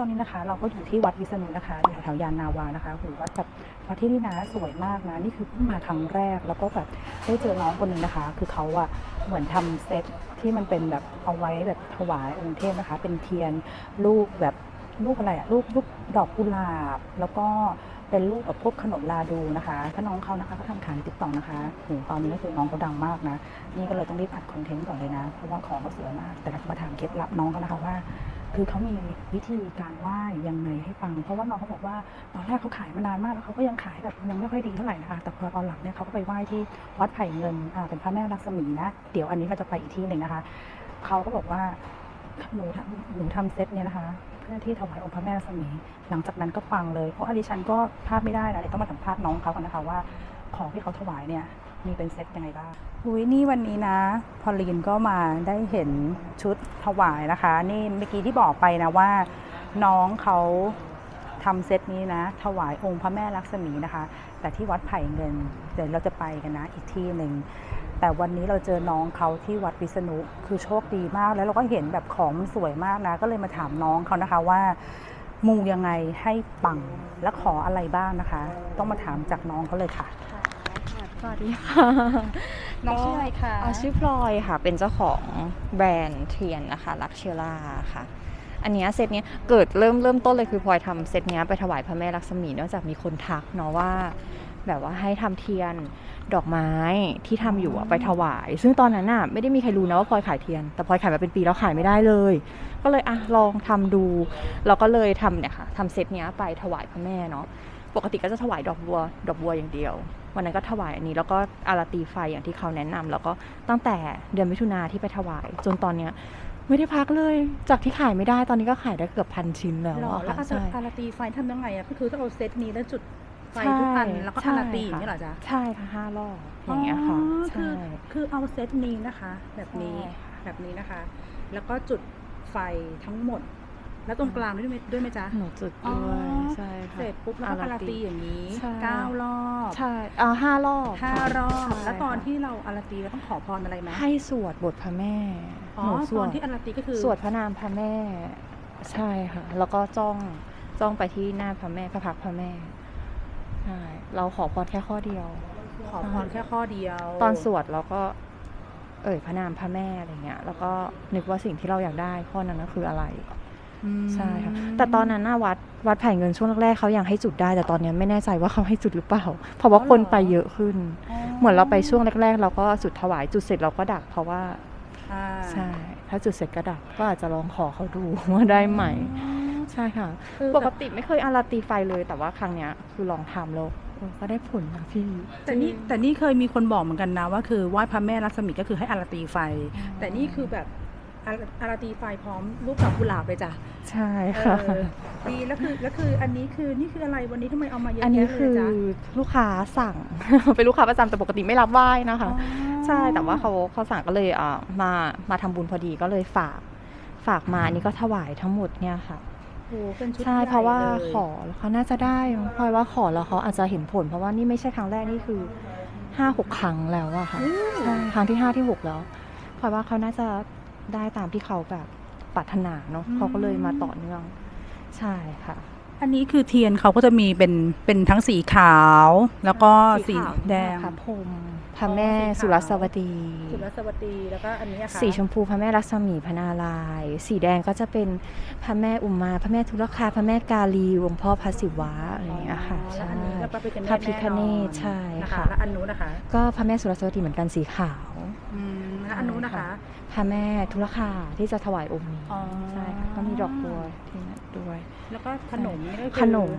ตอนนี้นะคะ เราก็อยู่ที่วัดวิษณุนะคะอยู่แถวยานนาวานะคะโหวัดแบบวัดที่นี่นะสวยมากนะนี่คือเพิ่งมาครั้งแรก แล้วก็แบบได้เจอน้องคนหนึ่งนะคะ คือเขาอะเหมือนทำเซตที่มันเป็นแบบเอาไว้แบบถวายองค์เทพนะคะ เป็นเทียนรูปแบบรูปอะไรอะรูปรูปดอกกุหลาบ แล้วก็เป็นรูปแบบพวกขนมลาดูนะคะถ้าน้องเขานะคะเขาทำขายในติ๊กต็อกนะคะโหตอนนี้ก็คือน้องเขาดังมากนะ นี่ก็เลยต้องรีบอัดคอนเทนต์ก่อนเลยนะ เพราะว่าของเขาสวยมาก แต่เราจะมาถามเคล็ดลับน้องเขานะคะว่า คือเขามีวิธีการไหว้ยังไงให้ฟัง เพราะว่าน้องเขาบอกว่าตอนแรกเขาขายมานานมากแล้วเขาก็ยังขายแบบยังไม่ค่อยดีเท่าไหร่นะคะแต่พอตอนหลังเนี่ยเขาก็ไปไหว้ที่วัดไผ่เงินอ่าเป็นพระแม่ลักษมีนะเดี๋ยวอันนี้เราจะไปอีกที่หนึ่งนะคะเขาก็บอกว่าหนูทำหนูทำเซตเนี่ยนะคะ เพื่อที่ถวายองค์พระแม่ลักษมี หลังจากนั้นก็ปังเลยเพราะอดิฉันก็พลาดไม่ได้นะเดี๋ยวต้องมาสัมภาษณ์น้องเขากันนะคะว่า ของที่เขาถวายเนี่ย มีเป็นเซตยังไงบ้างอุยนี่วันนี้นะ พอลีนก็มาได้เห็นชุดถวายนะคะ นี่เมื่อกี้ที่บอกไปนะว่า น้องเขาทำเซตนี้นะ ถวายองค์พระแม่ลักษมีนะคะ แต่ที่วัดไผ่เงิน เดี๋ยวเราจะไปกันนะอีกที่หนึ่งแต่วันนี้เราเจอน้องเขาที่วัดวิษณุคือโชคดีมากแล้วเราก็เห็นแบบของมันสวยมากนะ ก็เลยมาถามน้องเขานะคะว่ามูยังไงให้ปังและขออะไรบ้างนะคะ ต้องมาถามจากน้องเขาเลยค่ะ สวัสดีค่ะน้องชื่ออะไรคะอ๋อชื่อพลอยค่ะ เป็นเจ้าของแบรนด์เทียนนะคะลักเชล่าค่ะ อันเนี้ยเซตเนี้ยเกิดเริ่มเริ่มต้นเลยคือพลอยทำเซตเนี้ยไปถวายพระแม่ลักษมีเนื่องจากมีคนทักเนาะว่า แบบว่าให้ทำเทียนดอกไม้ที่ทำอยู่อะไปถวาย ซึ่งตอนนั้นน่ะไม่ได้มีใครรู้นะว่าพลอยขายเทียน แต่พลอยขายมาเป็นปีแล้วขายไม่ได้เลย ก็เลยอะลองทำดูเราก็เลยทำเนี่ยค่ะทำเซตเนี้ยไปถวายพระแม่เนาะปกติก็จะถวายดอกบัว ดอกบัวอย่างเดียว วันนั้นก็ถวายอันนี้ แล้วก็อาราตีไฟอย่างที่เขาแนะนำแล้วก็ตั้งแต่เดือนมิถุนาที่ไปถวาย จนตอนเนี้ยไม่ได้พักเลย จากที่ขายไม่ได้ตอนนี้ก็ขายได้เกือบพันชิ้นแล้วหรออะแล้วค่ะอาใช่อาราตีไฟทำยังไงอะก็คือต้องเอาเซตนี้แล้วจุดไฟใช่ทุกอันแล้วก็ใช่อาราตีอค่ะย่างนี้เหรอจ๊ะใช่ค่ะห้ารอบอย่างเงี้ยค่ะอ๋อคืใช่อคือเอาเซตนี้นะคะ แบบนี้ใช่ค่ะแบบนี้นะคะ แล้วก็จุดไฟทั้งหมด แล้วตรงกลางด้วยไหมด้วยไหมจ๊ะ หนูจุดอ๋อด้วยใช่ค่ะ เสร็จปุ๊บแล้วก็อาราตีอย่างนี้ใช่ เก้ารอบใช่อ่าห้ารอบห้าค่ะรอบ ใช่แล้วตอนค่ะที่เราอาราตีเราต้องขอพรอะไรไหมให้สวดบทพระแม่อ๋อหนูสตวอนดที่อาราตีก็คือสวดพระนามพระแม่ ใช่ค่ะ แล้วก็จ้องจ้องไปที่หน้าพระแม่พระพักตร์พระแม่ใช่เราขอพรแค่ข้อเดียว ขอพรแค่ข้อเดียวตอนสวดเราก็ เอ่ยพระนามพระแม่อะไรเงี้ย แล้วก็นึกว่าสิ่งที่เราอยากได้ข้อนั้นก็คืออะไรอืม ใช่ค่ะแต่ตอนนั้นน่ะวัดวัดไผ่เงินช่วงแรกๆเขายังให้จุดได้ แต่ตอนนี้ไม่แน่ใจว่าเขาให้จุดหรือเปล่า เพราะว่าคนไปเยอะขึ้น เหมือนเราไปช่วงแรก ๆ เราก็จุดถวายจุดเสร็จเราก็ดักเพราะว่าอ่าใช่ ถ้าจุดเสร็จก็ดับก็อาจจะลองขอเขาดูว่าได้ไหมใช่ค่ะคือปกติไม่เคยอาราตีไฟเลย แต่ว่าครั้งเนี้ยคือลองทำแล้วเออก็ได้ผลนะพี่แต่นี่แต่นี่เคยมีคนบอกเหมือนกันนะว่าคือไหว้พระแม่รัศมีก็คือให้อาราตีไฟอืมแต่นี่คือแบบ อาอาราตีไฟพร้อมรูปดอกกุหลาบเลยจ้ะใช่ค่ะเออดีแล้วคือแล้วคืออันนี้คือนี่คืออะไรวันนี้ทำไมเอามาเยอะอันนี้แยะเลคืยอจ๊ะ ลูกค้าสั่ง เป็นลูกค้าประจำแต่ปกติไม่รับไหว้นะคะอ๋อใช่แต่ว่าเขาเขาสั่งก็เลยอ่ามามาทำบุญพอดีก็เลยฝากฝากมาอันนี้ก็ถวายทั้งหมดเนี่ยค่ะ โอ้เป็นชุดใช่ใหญ่เพราะว่าลยขอแล้วเขาน่าจะได้มั้งเพราะว่าขอแล้วเขาอาจจะเห็นผล เพราะว่านี่ไม่ใช่ครั้งแรกนี่คือห้าหกครั้งแล้วอะค่ะอู้ใช่ครั้งที่ห้าที่หกแล้วเพราะว่าเขาน่าจะ ได้ตามที่เขาแบบปรารถนาเนาะเขาก็เลยมาต่อเนื่อง ใช่ค่ะ อันนี้คือเทียนเขาก็จะมีเป็นเป็นทั้งสีขาว แล้วก็สีขาวแดงพระพรหมพระแม่อ๋อสีขาวสุรสวดี สุรสวัสดีแล้วก็อันนี้อะค่ะสีชมพูพระแม่ลักษมีพระนารายณ์สีแดงก็จะเป็นพระแม่อุมา พระแม่ทุลคา พระแม่กาลีหลวงพ่อพระศิวะอะไรอย่างเงี้ยค่ะแล้วใช่อันนี้ก็พระพิฆเนศพระพิฆเนศแอใช่นะคะค่ะแล้วอันนู้นนะคะ ก็พระแม่สุรสวดีเหมือนกันสีขาว อืมแล้วอันนู้นนะคะ พระแม่ทุลคาที่จะถวายองค์นี้อ๋อ ใช่ค่ะก็มีดอกบัวที่นั่นด้วย แล้วก็ขนมนี่ก็คือขนม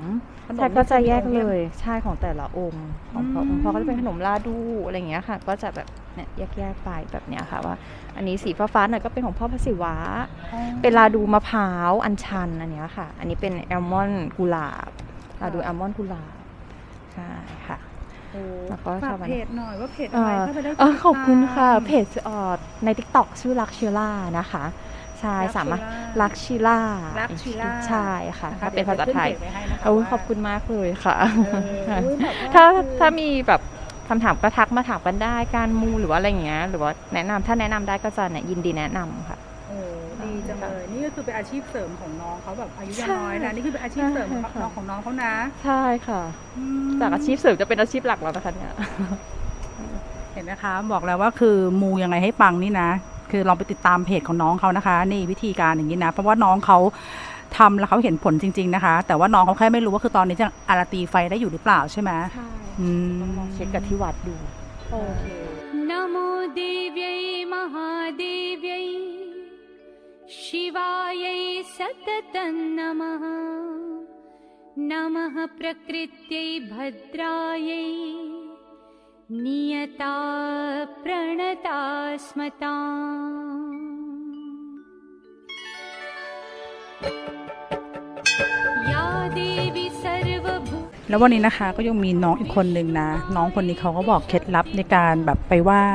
ขนมแต่ก็จะแยกนี่เลคือยใช่ของแต่ละองค์ของพระองค์พอก็จะเป็นขนมลาดูอะไรอย่างเงี้ยค่ะ ก็จะแบบเนี่ยแยกๆไปแบบเนี้ยค่ะว่า อันนี้สีฟ้าๆหน่อยก็เป็นของพ่อพระศิวะ อ๋อ เป็นลาดูมะพร้าวอัญชันอันเนี้ยค่ะ อันนี้เป็นแอลมอนด์กุหลาบลาดูแอลมอนด์กุหลาบใช่ค่ะโอ้ แล้วก็ฝาชกอบอันเพจหน่อยว่าเพจอะไรเข้าไปได้เออขอบคุณค่ะติดตามเพจเอ่อใน t ิ k t o k ชื่อลักชิล่านะคะใช่ Luxila สามารถลักชิล่า Luxila ใช่ค่ะนะคะถ้าเป็นภาษาไทยเดี๋วจะขึ้นเพจไว้ให้นะคะโอ้ยว่าขอบคุณมากเลยค่ะเอออุ๊ยแบบว่ถ้าคือถ้ามีแบบคำถามก็ทักมาถามกันได้การมูหรือว่าอะไรอย่างเงี้ยหรือว่าแนะนำถ้าแนะนำได้ก็จะเนี่ยยินดีแนะนำค่ะอโอ้ีจังเลย นี่ก็คือเป็นอาชีพเสริมของน้องเขาแบบอายุยังน้อยนะนี่คือเป็นอาชีพเสริมของน้องของน้องเขานะใช่ค่ะจากอาชีพเสริมจะเป็นอาชีพหลักแล้วนะคะเนี่ยเห็นไหมคะบอกแล้วว่าคือมูยังไงให้ปังนี่นะ คือลองไปติดตามเพจของน้องเขานะคะ นี่วิธีการอย่างนี้นะ เพราะว่าน้องเขาทำแล้วเขาเห็นผลจริง ๆ นะคะ แต่ว่าน้องเขาแค่ไม่รู้ว่าคือตอนนี้จะอาราตีไฟได้อยู่หรือเปล่าใช่ไหมใช่ลองเช็คกับที่วัดดูโอเคนโมเวมหาเว शिवायै सततं नमः नमः प्रकृत्यै भद्रायै नियता प्रणता स्मता या देवी सर्वभू แล้ววันนี้นะคะก็ยังมีน้องอีกคนหนึ่งนะ น้องคนนี้เขาก็บอกเคล็ดลับในการแบบไปไหว้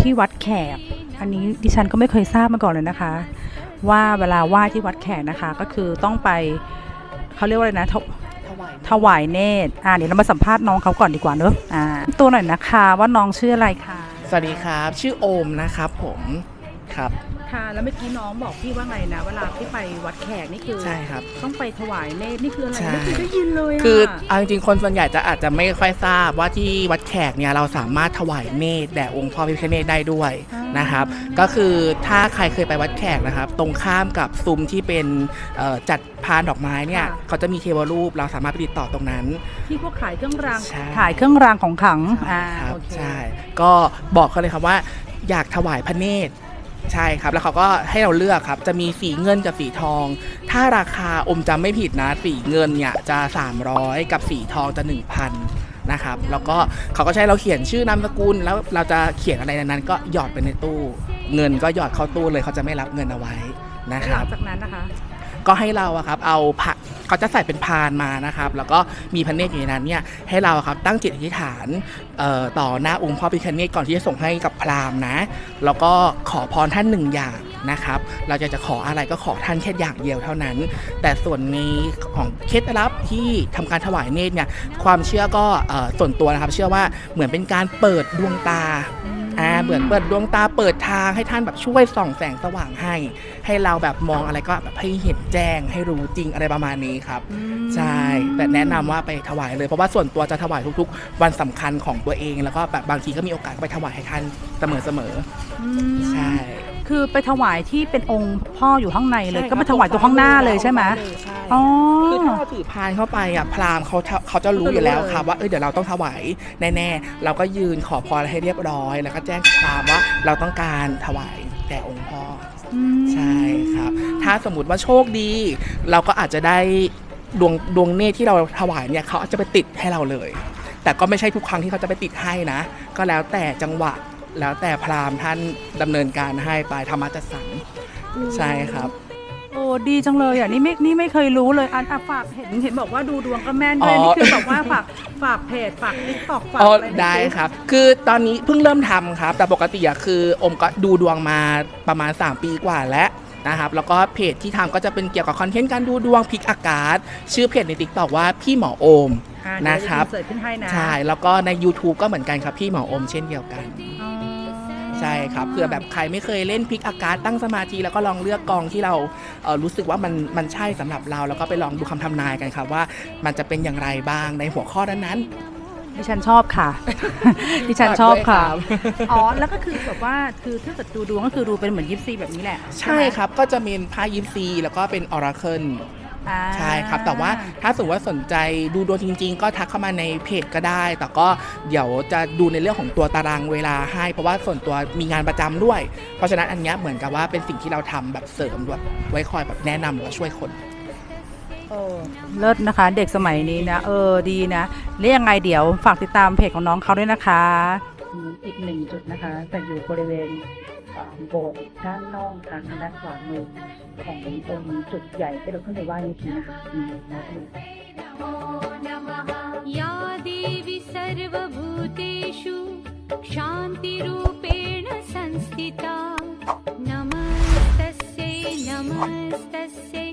ที่วัดแขก อันนี้ดิฉันก็ไม่เคยทราบมาก่อนเลยนะคะ ว่าเวลาไหว้ที่วัดแขกนะคะ ก็คือต้องไปเขาเรียกว่าอะไรนะถถวายถวายเนตรอ่าเดี๋ยวเรามาสัมภาษณ์น้องเขาก่อนดีกว่าเนอะอ่า ตัวหน่อยนะคะว่าน้องชื่ออะไรคะสวัสดีครับ ชื่อโอมนะครับผมครับค่ะแล้วเมื่อกี้น้องบอกพี่ว่าไงนะเวลาที่ไปวัดแขกนี่คือใช่ครับต้องไปถวายเนตรนี่คืออะไรใช่ไม่เคยได้ยินเลยะคือเอาจริงๆคนส่วนใหญ่จะอาจจะไม่ค่อยทราบว่าที่วัดแขกเนี่ยเราสามารถถวายเนตรแด่องค์พ่อพิฆเนศได้ด้วย นะครับ ก็คือถ้าใครเคยไปวัดแขกนะครับ ตรงข้ามกับซุ้มที่เป็นเอ่อจัดพานดอกไม้เนี่ยเขาจะมีเทวรูปเราสามารถไปติดต่อตรงนั้น ที่พวกขายเครื่องรางใช่ ขายเครื่องรางของขลังอ่าครับโอเคใช่ก็บอกเขาเลยครับว่าอยากถวายพระเนตรใช่ครับ แล้วเขาก็ให้เราเลือกครับ จะมีสีเงินกับสีทอง ถ้าราคาอมจำไม่ผิดนะ สีเงินเนี่ยจะ 300 กับสีทองจะ 1,000 นะครับ แล้วก็เขาก็ใช้เราเขียนชื่อนามสกุล แล้วเราจะเขียนอะไรในนั้น ก็หยอดไปในตู้ เงินก็หยอดเข้าตู้เลยเขาจะไม่รับเงินเอาไว้นะคหลัรับ งจากนั้นนะคะ ก็ให้เราอะครับเอาพระเขาจะใส่เป็นพานมานะครับ แล้วก็มีพระเนตรอยู่ในนั้นเนี่ยให้เราอะครับตั้งจิตอธิษฐานเอ่อต่อหน้าองค์พ่อพิฆเนศก่อนที่จะส่งให้กับพราหมณ์นะ แล้วก็ขอพรท่านหนึ่งอย่าง นะครับ เราจะจะขออะไรก็ขอท่านแค่อย่างเดียวเท่านั้น แต่ส่วนในของเคล็ดลับที่ทำการถวายเนตรเนี่ยความเชื่อก็เอ่อส่วนตัวนะครับ เชื่อว่าเหมือนเป็นการเปิดดวงตาอ่าเหมือนเปิดดวงตาเปิดทางให้ท่านแบบช่วยส่องแสงสว่างให้ ให้เราแบบมองอะไรก็แบบให้เห็นแจ้ง ให้รู้จริงอะไรประมาณนี้ครับ ใช่ แต่แนะนำว่าไปถวายเลย เพราะว่าส่วนตัวจะถวายทุกๆ วันสำคัญของตัวเอง แล้วก็แบบบางทีก็มีโอกาสไปถวายให้ท่านเสมออืมๆใช่ คือไปถวายที่เป็นองค์พ่ออยู่ข้างในเลยก็มาถวายตัวข้างหน้าเลยใช่ไหมใช่อ๋อ คือถ้าเราถือพานเข้าไปอะพราหมณ์เขาจะเขาจะรู้อยู่แล้วครับว่าเออเดี๋ยวเราต้องถวายแน่ๆเราก็ยืนขอพรให้เรียบร้อย แล้วก็แจ้งกับพราหมณ์ว่าเราต้องการถวายแด่องค์พ่ออืมใช่ครับ ถ้าสมมติว่าโชคดี เราก็อาจจะได้ดวงดวงเนตรที่เราถวายเนี่ยเขาอาจจะไปติดให้เราเลย แต่ก็ไม่ใช่ทุกครั้งที่เขาจะไปติดให้นะ ก็แล้วแต่จังหวะ แล้วแต่พราหมณ์ท่านดำเนินการให้ไปธรรมจัดสรรใช่ครับ โอ้ดีจังเลยอะนี่ไม่นี่ไม่เคยรู้เลยอันอะฝากเห็นเห็นบอกว่าดูดวงก็แม่นด้วยอ๋อ นี่คือแบบว่าฝากฝากเพจฝากติ๊กต็อกฝากอ๋ออะไรในได้เฟซครับ คือตอนนี้เพิ่งเริ่มทำครับ แต่ปกติอะคืออมก็ดูดวงมาประมาณ 3 ปีกว่าแล้วนะครับ แล้วก็เพจที่ทำก็จะเป็นเกี่ยวกับคอนเทนต์การดูดวงพลิกอากาศ ชื่อเพจในติ๊กต็อกว่าพี่หมอโอม อ่าเดี๋ยวนะครับ เสิร์ชขึ้นให้นะ ใช่ แล้วก็ใน YouTube ก็เหมือนกันครับ พี่หมอโอมเช่นเดียวกันอ๋อ ใช่ครับเผื่อแบบใครไม่เคยเล่นพลิกอากาศตั้งสมาธิแล้วก็ลองเลือกกองที่เราเอ่อรู้สึกว่ามันมันใช่สำหรับเรา แล้วก็ไปลองดูคำทำนายกันครับว่ามันจะเป็นอย่างไรบ้างในหัวข้อนั้นดิฉันชอบค่ะ ดิฉันชอบค่ะฝากด้วยครับอ๋อ แล้วก็คือแบบว่าคือถ้าเกิดดูดวงก็คือดูเป็นเหมือนยิปซีแบบนี้แหละ ใช่ครับ ก็จะมีพายิปซีแล้วก็เป็นออราเคิล อ่า ใช่ครับ แต่ว่าถ้าสมมติว่าสนใจดูดวงจริง ๆ ก็ทักเข้ามาในเพจก็ได้ แต่ก็เดี๋ยวจะดูในเรื่องของตัวตารางเวลาให้ เพราะว่าส่วนตัวมีงานประจำด้วย เพราะฉะนั้นอันเนี้ยเหมือนกับว่าเป็นสิ่งที่เราทำแบบเสริมแบบไว้คอยแบบแนะนำหรือว่าช่วยคน เออเลิศนะคะ เด็กสมัยนี้นะ เออดีนะแล้วยังไงเดี๋ยวฝากติดตามเพจของน้องเขาด้วยนะคะ อีกหนึ่งจุดนะคะ แต่อยู่บริเวณ อ่าโบสถ์ด้านนอกทางด้านขวามือของตรงจุดใหญ่ที่เราขึ้นไปไหว้เมื่อกี้นะคะอืมนะ या देवी सर्वभूतेषु शान्तिरूपेण संस्थिता नमस्तस्यै नमस्तस्यै